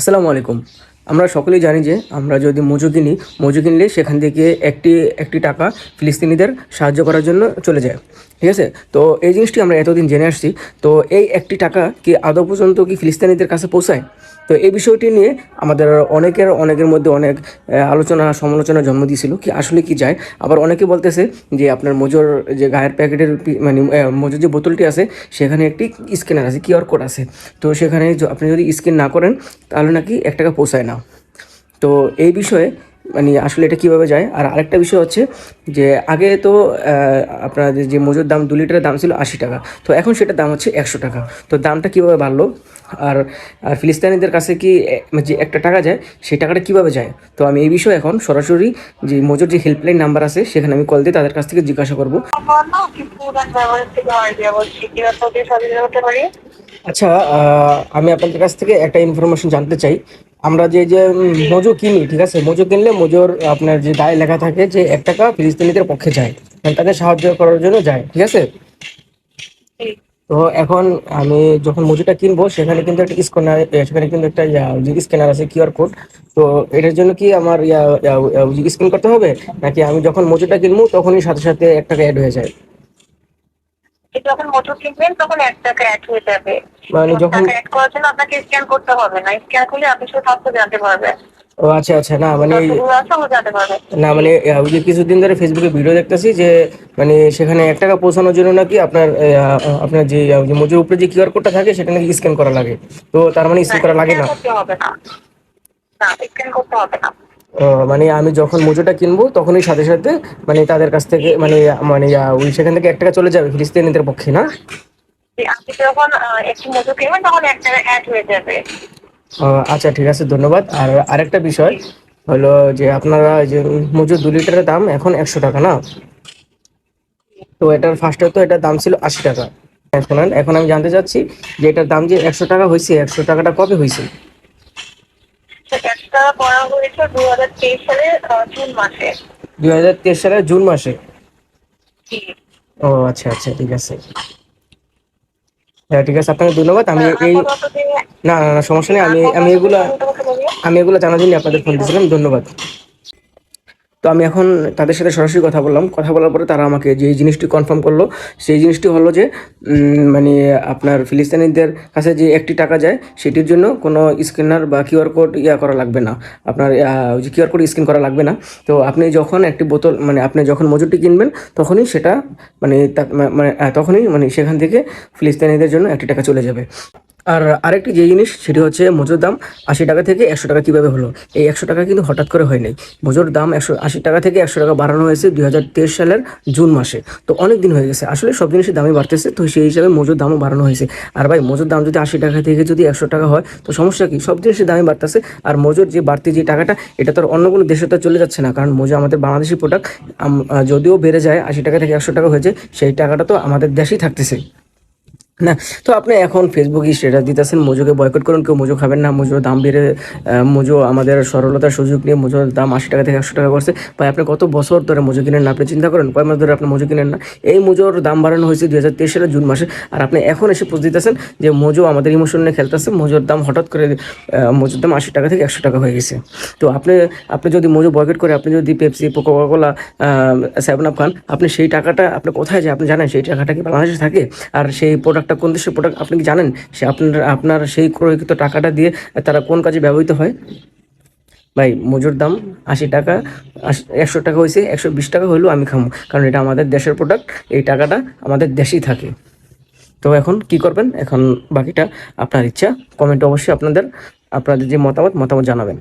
আসসালামু আলাইকুম। আমরা সকলেই জানি যে আমরা যদি মজু কিনি মজু কিনলে সেখান থেকে একটি একটি টাকা ফিলিস্তিনিদের সাহায্য করার জন্য চলে যায়। ঠিক আছে? তো এই জিনিসটি আমরা এতদিন জেনে আসছি। তো এই একটি টাকা কি আদৌ পর্যন্ত কি ফিলিস্তিনিদের কাছে পৌঁছায়? তো এই বিষয়টি নিয়ে আমাদের অনেকের অনেকের মধ্যে অনেক আলোচনা সমালোচনা জন্ম দিয়েছিল। কি আসলে কি যায়? আবার অনেকে বলতেছে যে আপনার মজুর যে গায়ের প্যাকেটের মানে মজুর যে বোতলটি আছে, সেখানে একটি স্ক্যানার আছে কিউআর কোড আছে। তো সেখানে আপনি যদি স্ক্যান না করেন, তাহলে নাকি এক টাকা পৌঁছায় না। তো এই বিষয়ে মানে আসলে এটা কীভাবে যায়? আর আরেকটা বিষয় হচ্ছে যে আগে তো আহ, আপনার যে মজুর দাম দু লিটারের দাম ছিল আশি টাকা। তো এখন সেটার দাম হচ্ছে একশো টাকা। তো দামটা কীভাবে বাড়লো? আর আর ফিলিস্তিনিদের কাছে কি মানে যে একটা টাকা যায় সেই টাকাটা কীভাবে যায়? তো আমি এই বিষয়ে এখন সরাসরি যে মজুর যে হেল্পলাইন নাম্বার আছে সেখানে আমি কল দিয়ে তাদের কাছ থেকে জিজ্ঞাসা করব। আচ্ছা আমি আপনাদের কাছ থেকে একটা ইনফরমেশন জানতে চাই। আমরা যে যে মজু কিনি, ঠিক আছে? মজু কিনলে মজুর, আপনার যে দায় লেখা থাকে যে এক টাকা ফিলিস্তিনিদের পক্ষে যায় মানে তাদের সাহায্য করার জন্য যায়, ঠিক আছে? তো এখন আমি যখন মজুটা কিনবো, সেখানে কিন্তু একটা স্ক্যানার সেখানে কিন্তু একটা স্ক্যানার আছে কিউআর কোড তো এটার জন্য কি আমার স্ক্যান করতে হবে? নাকি আমি যখন মজুটা কিনবো, তখনই সাথে সাথে এক টাকা অ্যাড হয়ে যায়? যখন মোটর কিনবেন তখন এক টাকা অ্যাড হয়ে যাবে। মানে যখন অ্যাড করার জন্য আপনাকে স্ক্যান করতে হবে না। স্ক্যান করলে আপনি শুধু তথ্য জানতে পারবেন। ও আচ্ছা আচ্ছা না মানে না মানে ওই যে কিছুদিন ধরে ফেসবুকে ভিডিও দেখতেছি যে মানে সেখানে এক টাকা পৌঁছানোর জন্য নাকি আপনার আপনার যে যে মজুর উপরে যে কিউআর কোডটা থাকে সেটা নাকি স্ক্যান করা লাগে। তো তার মানে স্ক্যান করা লাগে না। স্ক্যান করতে হবে না। মানে আমি যখন মোজোটা কিনবো তখনই সাথে সাথে মানে তাদের কাছ থেকে মানে মানে ওই সেখান থেকে এক টাকা চলে যাবে ফিলিস্তিনিদের পক্ষে না? আপনি যখন একটি মোটর কিনবেন তখন এক টাকা অ্যাড হয়ে যাবে। আচ্ছা ঠিক আছে ধন্যবাদ। আর আরেকটা বিষয় হলো যে আপনারা যে মজুর দু লিটারের দাম এখন একশো টাকা না? তো এটার ফার্স্টে তো এটার দাম ছিল আশি টাকা। হ্যাঁ, শোনেন এখন আমি জানতে চাচ্ছি যে এটার দাম যে একশো টাকা হয়েছে একশো টাকাটা কবে হয়েছে? এক করা হয়েছে দু হাজার তেইশ সালের জুন মাসে। দুই হাজার তেইশ সালের জুন মাসে? ও আচ্ছা আচ্ছা ঠিক আছে। হ্যাঁ ঠিক আছে আপনাকে ধন্যবাদ। আমি এই না না সমস্যা নেই। আমি আমি এগুলা আমি এগুলো জানার জন্য আপনাদের ফোন দিয়েছিলাম। ধন্যবাদ। তো আমি এখন তাদের সাথে সরাসরি কথা বললাম। কথা বলার পরে তারা আমাকে যে জিনিসটি কনফার্ম করল, সেই জিনিসটি হলো যে মানে আপনার ফিলিস্তিনিদের কাছে যে একটি টাকা যায়, সেটির জন্য কোনো স্ক্যানার বা কিউআর কোড ইয়া করা লাগবে না। আপনার ওই যে কিউআর কোড স্ক্যান করা লাগবে না। তো আপনি যখন একটি বোতল মানে আপনি যখন মজুরটি কিনবেন, তখনই সেটা মানে মানে তখনই মানে সেখান থেকে ফিলিস্তিনিদের জন্য একটি টাকা চলে যাবে। আর আরেকটি যে জিনিস, সেটি হচ্ছে মজুর দাম আশি টাকা থেকে একশো টাকা কীভাবে হলো? এই একশো টাকা কিন্তু হঠাৎ করে হয় নাই। মজুর দাম একশো আশি টাকা থেকে একশো টাকা বাড়ানো হয়েছে দুই হাজার তেইশ সালের জুন মাসে। তো অনেক দিন হয়ে গেছে। আসলে সব জিনিসের দামই বাড়তেছে, তো সেই হিসাবে মজুর দামও বাড়ানো হয়েছে। আর ভাই, মজুর দাম যদি আশি টাকা থেকে যদি একশো টাকা হয়, তো সমস্যা কি? সব জিনিসের দামই বাড়তেছে। আর মজুর যে বাড়তি যে টাকাটা, এটা তো অন্য কোনো দেশে তো চলে যাচ্ছে না। কারণ মজুর আমাদের বাংলাদেশি প্রোডাক্ট যদিও বেড়ে যায়, আশি টাকা থেকে একশো টাকা হয়েছে, সেই টাকাটা তো আমাদের দেশেই থাকতেছে। না, তো আপনি এখন ফেসবুকে স্ট্যাটাস দিতেছেন, মজুকে বয়কট করুন, কেউ মজু খাবেন না, মজুর দাম বেড়ে মজু আমাদের সরলতার সুযোগ নিয়ে মজুর দাম আশি টাকা থেকে একশো টাকা করছে। ভাই, আপনি কত বছর ধরে মজু কিনেন না, আপনি চিন্তা করেন, কয় মাস ধরে আপনি মজু কিনেন না? এই মজুর দাম বাড়ানো হয়েছে দুই হাজার তেইশ সালের জুন মাসে, আর আপনি এখন এসে পোজ দিতেছেন যে মজু আমাদের ইমোশন নিয়ে খেলতেছে, মজুর দাম হঠাৎ করে মজুর দাম আশি টাকা থেকে একশো টাকা হয়ে গেছে। তো আপনি আপনি যদি মজু বয়কট করে, আপনি যদি পেপসি কোকা সেভেন আপ খান, আপনি সেই টাকাটা, আপনি কোথায় যায়, আপনি জানেন সেই টাকাটা কি বাংলাদেশে থাকে? আর সেই প্রোডাক্টটা কোন দেশের প্রোডাক্ট আপনি কি জানেন? সে আপনার আপনার সেই ক্রয়কৃত টাকাটা দিয়ে তারা কোন কাজে ব্যবহৃত হয়? ভাই, মজুর দাম আশি টাকা একশো টাকা হয়েছে, একশো বিশ টাকা হলেও আমি খামো। কারণ এটা আমাদের দেশের প্রোডাক্ট এই টাকাটা আমাদের দেশেই থাকে। তো এখন কি করবেন? এখন বাকিটা আপনার ইচ্ছা। কমেন্টে অবশ্যই আপনাদের আপনাদের যে মতামত মতামত জানাবেন।